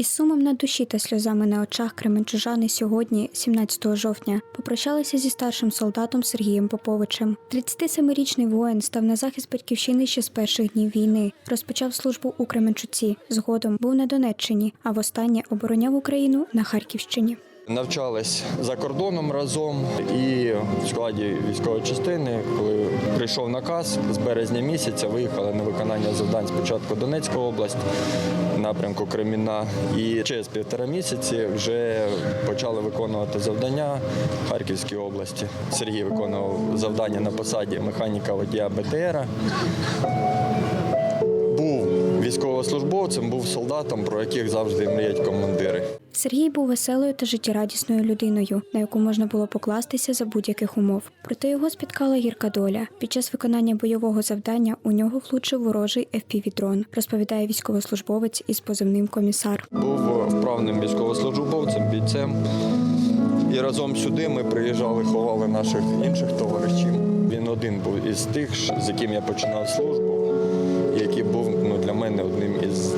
Із сумом на душі та сльозами на очах кременчужани сьогодні, 17 жовтня, попрощалися зі старшим солдатом Сергієм Поповичем. 37-річний воїн став на захист батьківщини ще з перших днів війни. Розпочав службу у Кременчуці. Згодом був на Донеччині, а востаннє обороняв Україну на Харківщині. Навчались за кордоном разом і в складі військової частини, коли прийшов наказ з березня місяця, виїхали на виконання завдань спочатку Донецька область, напрямку Креміна. І через півтора місяці вже почали виконувати завдання в Харківській області. Сергій виконував завдання на посаді механіка водія БТРа. Військовослужбовцем, був солдатом, про яких завжди мріють командири. Сергій був веселою та життєрадісною людиною, на яку можна було покластися за будь-яких умов. Проте його спіткала гірка доля. Під час виконання бойового завдання у нього влучив ворожий FPV-дрон, розповідає військовослужбовець із позивним комісар. Був вправним військовослужбовцем, бійцем. І разом сюди ми приїжджали, ховали наших інших товаришів. Він один був із тих, з яким я починав службу, який був ну, для мене одним із,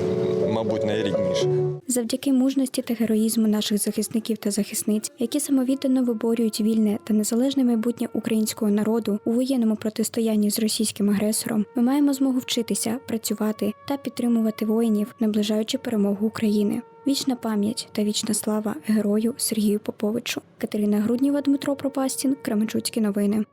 мабуть, найрідніших. Завдяки мужності та героїзму наших захисників та захисниць, які самовіддано виборюють вільне та незалежне майбутнє українського народу у воєнному протистоянні з російським агресором, ми маємо змогу вчитися, працювати та підтримувати воїнів, наближаючи перемогу України. Вічна пам'ять та вічна слава герою Сергію Поповичу. Катерина Грудніва, Дмитро Пропастін, Кременчуцькі новини.